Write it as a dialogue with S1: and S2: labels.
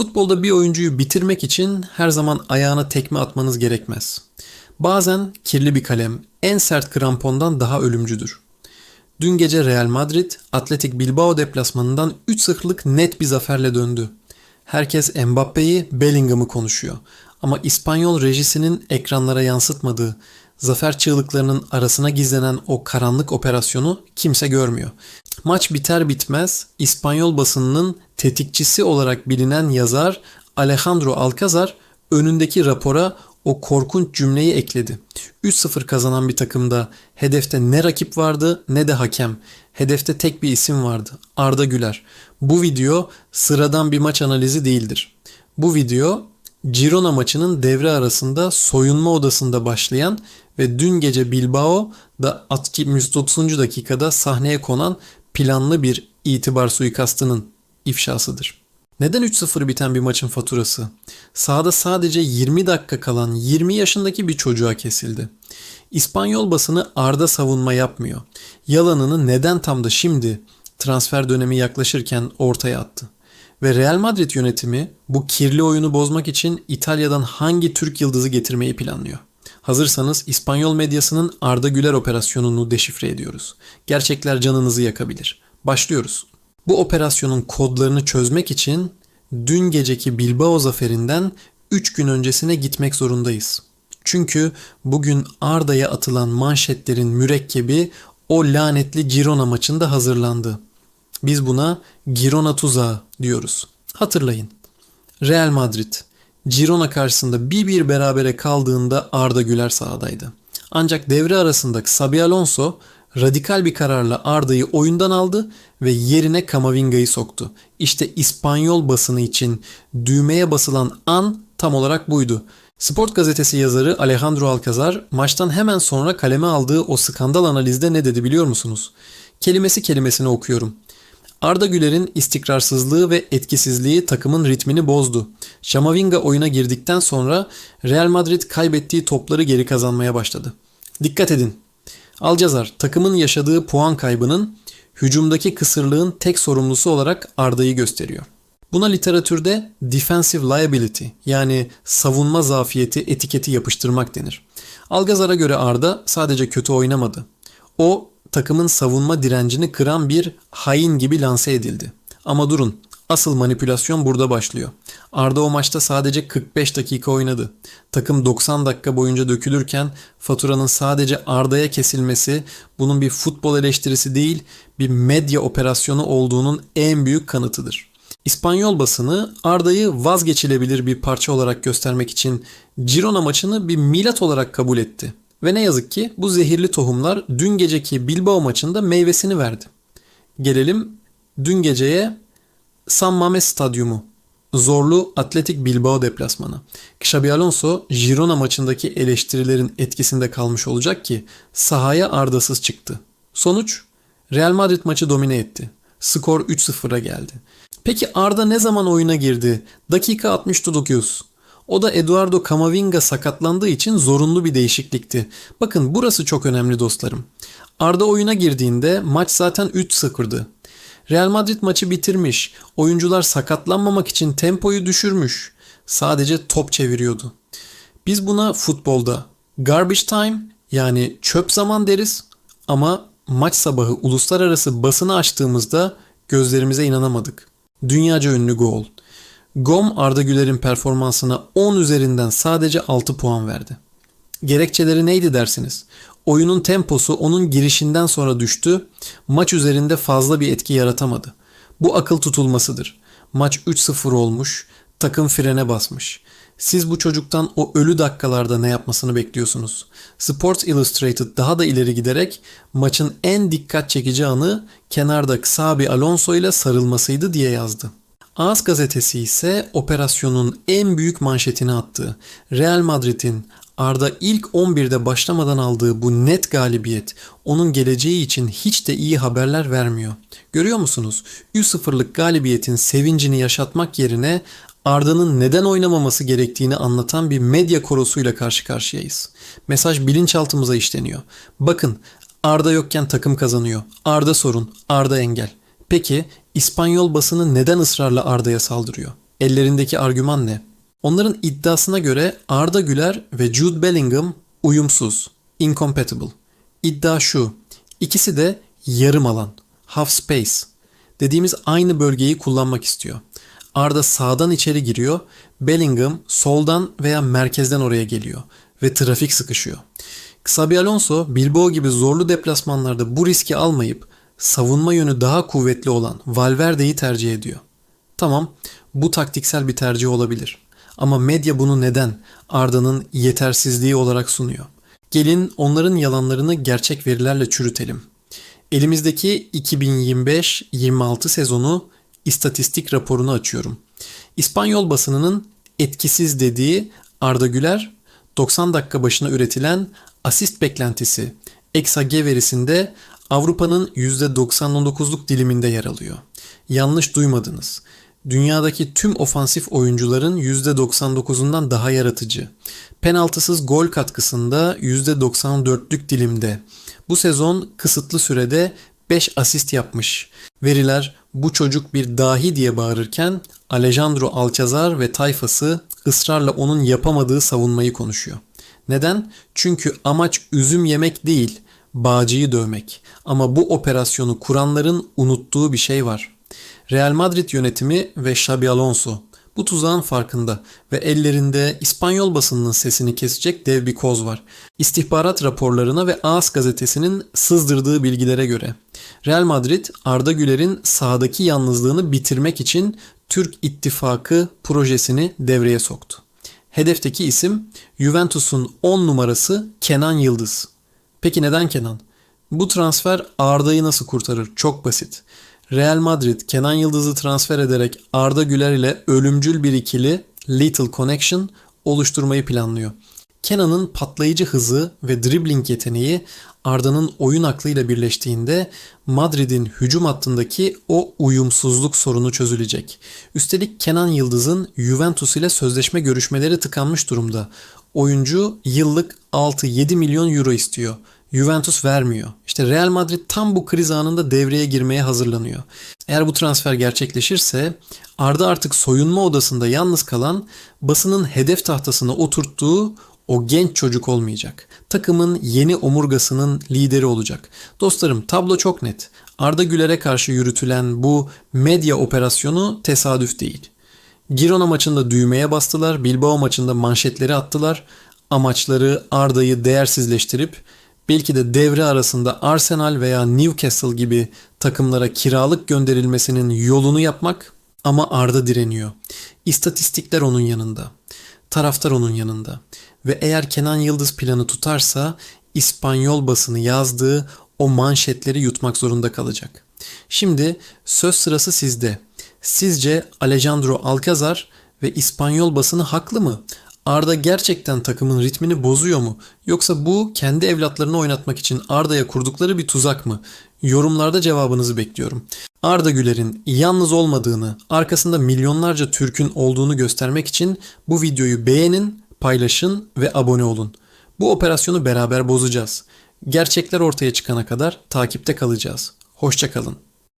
S1: Futbolda bir oyuncuyu bitirmek için her zaman ayağına tekme atmanız gerekmez. Bazen kirli bir kalem en sert krampondan daha ölümcüdür. Dün gece Real Madrid, Atletik Bilbao deplasmanından 3-0'lık net bir zaferle döndü. Herkes Mbappe'yi, Bellingham'ı konuşuyor. Ama İspanyol rejisinin ekranlara yansıtmadığı, zafer çığlıklarının arasına gizlenen o karanlık operasyonu kimse görmüyor. Maç biter bitmez İspanyol basınının tetikçisi olarak bilinen yazar Alejandro Alcazar önündeki rapora o korkunç cümleyi ekledi. 3-0 kazanan bir takımda hedefte ne rakip vardı ne de hakem. Hedefte tek bir isim vardı. Arda Güler. Bu video sıradan bir maç analizi değildir. Bu video Girona maçının devre arasında soyunma odasında başlayan ve dün gece Bilbao'da 130. dakikada sahneye konan planlı bir itibar suikastının ifşasıdır. Neden 3-0 biten bir maçın faturası? Sahada sadece 20 dakika kalan 20 yaşındaki bir çocuğa kesildi. İspanyol basını Arda savunma yapmıyor. Yalanını neden tam da şimdi transfer dönemi yaklaşırken ortaya attı. Ve Real Madrid yönetimi bu kirli oyunu bozmak için İtalya'dan hangi Türk yıldızı getirmeyi planlıyor? Hazırsanız İspanyol medyasının Arda Güler operasyonunu deşifre ediyoruz. Gerçekler canınızı yakabilir. Başlıyoruz. Bu operasyonun kodlarını çözmek için dün geceki Bilbao zaferinden 3 gün öncesine gitmek zorundayız. Çünkü bugün Arda'ya atılan manşetlerin mürekkebi o lanetli Girona maçında hazırlandı. Biz buna Girona tuzağı diyoruz. Hatırlayın. Real Madrid Girona karşısında bir bir berabere kaldığında Arda Güler sahadaydı. Ancak devre arasında Xabi Alonso radikal bir kararla Arda'yı oyundan aldı ve yerine Kamavinga'yı soktu. İşte İspanyol basını için düğmeye basılan an tam olarak buydu. Sport gazetesi yazarı Alejandro Alcazar maçtan hemen sonra kaleme aldığı o skandal analizde ne dedi biliyor musunuz? Kelimesi kelimesine okuyorum. Arda Güler'in istikrarsızlığı ve etkisizliği takımın ritmini bozdu. Şamavinga oyuna girdikten sonra Real Madrid kaybettiği topları geri kazanmaya başladı. Dikkat edin. Alcazar takımın yaşadığı puan kaybının hücumdaki kısırlığın tek sorumlusu olarak Arda'yı gösteriyor. Buna literatürde defensive liability yani savunma zafiyeti etiketi yapıştırmak denir. Algazar'a göre Arda sadece kötü oynamadı. O takımın savunma direncini kıran bir hain gibi lanse edildi. Ama durun, asıl manipülasyon burada başlıyor. Arda o maçta sadece 45 dakika oynadı. Takım 90 dakika boyunca dökülürken faturanın sadece Arda'ya kesilmesi bunun bir futbol eleştirisi değil, bir medya operasyonu olduğunun en büyük kanıtıdır. İspanyol basını Arda'yı vazgeçilebilir bir parça olarak göstermek için Girona maçını bir milat olarak kabul etti. Ve ne yazık ki bu zehirli tohumlar dün geceki Bilbao maçında meyvesini verdi. Gelelim dün geceye San Mames Stadyumu. Zorlu Atletik Bilbao deplasmanı. Xabi Alonso Girona maçındaki eleştirilerin etkisinde kalmış olacak ki sahaya ardasız çıktı. Sonuç Real Madrid maçı domine etti. Skor 3-0'a geldi. Peki Arda ne zaman oyuna girdi? Dakika 69. O da Eduardo Camavinga sakatlandığı için zorunlu bir değişiklikti. Bakın burası çok önemli dostlarım. Arda oyuna girdiğinde maç zaten 3-0'dı. Real Madrid maçı bitirmiş. Oyuncular sakatlanmamak için tempoyu düşürmüş. Sadece top çeviriyordu. Biz buna futbolda garbage time yani çöp zaman deriz ama maç sabahı uluslararası basını açtığımızda gözlerimize inanamadık. Dünyaca ünlü gol. GOM Arda Güler'in performansına 10 üzerinden sadece 6 puan verdi. Gerekçeleri neydi dersiniz? Oyunun temposu onun girişinden sonra düştü, maç üzerinde fazla bir etki yaratamadı. Bu akıl tutulmasıdır. Maç 3-0 olmuş, takım frene basmış. Siz bu çocuktan o ölü dakikalarda ne yapmasını bekliyorsunuz? Sports Illustrated daha da ileri giderek maçın en dikkat çekici anı kenarda Xabi Alonso ile sarılmasıydı diye yazdı. AS gazetesi ise operasyonun en büyük manşetini attı. Real Madrid'in Arda ilk 11'de başlamadan aldığı bu net galibiyet onun geleceği için hiç de iyi haberler vermiyor. Görüyor musunuz? 3-0'lık galibiyetin sevincini yaşatmak yerine Arda'nın neden oynamaması gerektiğini anlatan bir medya korosuyla karşı karşıyayız. Mesaj bilinçaltımıza işleniyor. Bakın Arda yokken takım kazanıyor. Arda sorun, Arda engel. Peki İspanyol basını neden ısrarla Arda'ya saldırıyor? Ellerindeki argüman ne? Onların iddiasına göre Arda Güler ve Jude Bellingham uyumsuz, incompatible. İddia şu, ikisi de yarım alan, half space dediğimiz aynı bölgeyi kullanmak istiyor. Arda sağdan içeri giriyor, Bellingham soldan veya merkezden oraya geliyor ve trafik sıkışıyor. Xabi Alonso Bilbao gibi zorlu deplasmanlarda bu riski almayıp savunma yönü daha kuvvetli olan Valverde'yi tercih ediyor. Tamam, bu taktiksel bir tercih olabilir. Ama medya bunu neden Arda'nın yetersizliği olarak sunuyor? Gelin onların yalanlarını gerçek verilerle çürütelim. Elimizdeki 2025-26 sezonu istatistik raporunu açıyorum. İspanyol basınının etkisiz dediği Arda Güler 90 dakika başına üretilen asist beklentisi XAG verisinde Avrupa'nın %99'luk diliminde yer alıyor. Yanlış duymadınız. Dünyadaki tüm ofansif oyuncuların %99'undan daha yaratıcı. Penaltısız gol katkısında %94'lük dilimde. Bu sezon kısıtlı sürede 5 asist yapmış. Veriler bu çocuk bir dahi diye bağırırken Alejandro Alcazar ve tayfası ısrarla onun yapamadığı savunmayı konuşuyor. Neden? Çünkü amaç üzüm yemek değil, bağcıyı dövmek. Ama bu operasyonu kuranların unuttuğu bir şey var. Real Madrid yönetimi ve Xabi Alonso bu tuzağın farkında ve ellerinde İspanyol basınının sesini kesecek dev bir koz var. İstihbarat raporlarına ve AS gazetesinin sızdırdığı bilgilere göre Real Madrid Arda Güler'in sahadaki yalnızlığını bitirmek için Türk İttifakı projesini devreye soktu. Hedefteki isim Juventus'un 10 numarası Kenan Yıldız. Peki neden Kenan? Bu transfer Arda'yı nasıl kurtarır? Çok basit. Real Madrid Kenan Yıldız'ı transfer ederek Arda Güler ile ölümcül bir ikili Little Connection oluşturmayı planlıyor. Kenan'ın patlayıcı hızı ve dribbling yeteneği Arda'nın oyun aklıyla birleştiğinde Madrid'in hücum hattındaki o uyumsuzluk sorunu çözülecek. Üstelik Kenan Yıldız'ın Juventus ile sözleşme görüşmeleri tıkanmış durumda. Oyuncu yıllık 6-7 milyon euro istiyor. Juventus vermiyor. İşte Real Madrid tam bu kriz anında devreye girmeye hazırlanıyor. Eğer bu transfer gerçekleşirse Arda artık soyunma odasında yalnız kalan basının hedef tahtasına oturttuğu o genç çocuk olmayacak. Takımın yeni omurgasının lideri olacak. Dostlarım tablo çok net. Arda Güler'e karşı yürütülen bu medya operasyonu tesadüf değil. Girona maçında düğmeye bastılar, Bilbao maçında manşetleri attılar. Amaçları Arda'yı değersizleştirip belki de devre arasında Arsenal veya Newcastle gibi takımlara kiralık gönderilmesinin yolunu yapmak ama Arda direniyor. İstatistikler onun yanında. Taraftar onun yanında. Ve eğer Kenan Yıldız planı tutarsa İspanyol basını yazdığı o manşetleri yutmak zorunda kalacak. Şimdi söz sırası sizde. Sizce Alejandro Alcazar ve İspanyol basını haklı mı? Arda gerçekten takımın ritmini bozuyor mu? Yoksa bu kendi evlatlarını oynatmak için Arda'ya kurdukları bir tuzak mı? Yorumlarda cevabınızı bekliyorum. Arda Güler'in yalnız olmadığını, arkasında milyonlarca Türk'ün olduğunu göstermek için bu videoyu beğenin, paylaşın ve abone olun. Bu operasyonu beraber bozacağız. Gerçekler ortaya çıkana kadar takipte kalacağız. Hoşçakalın.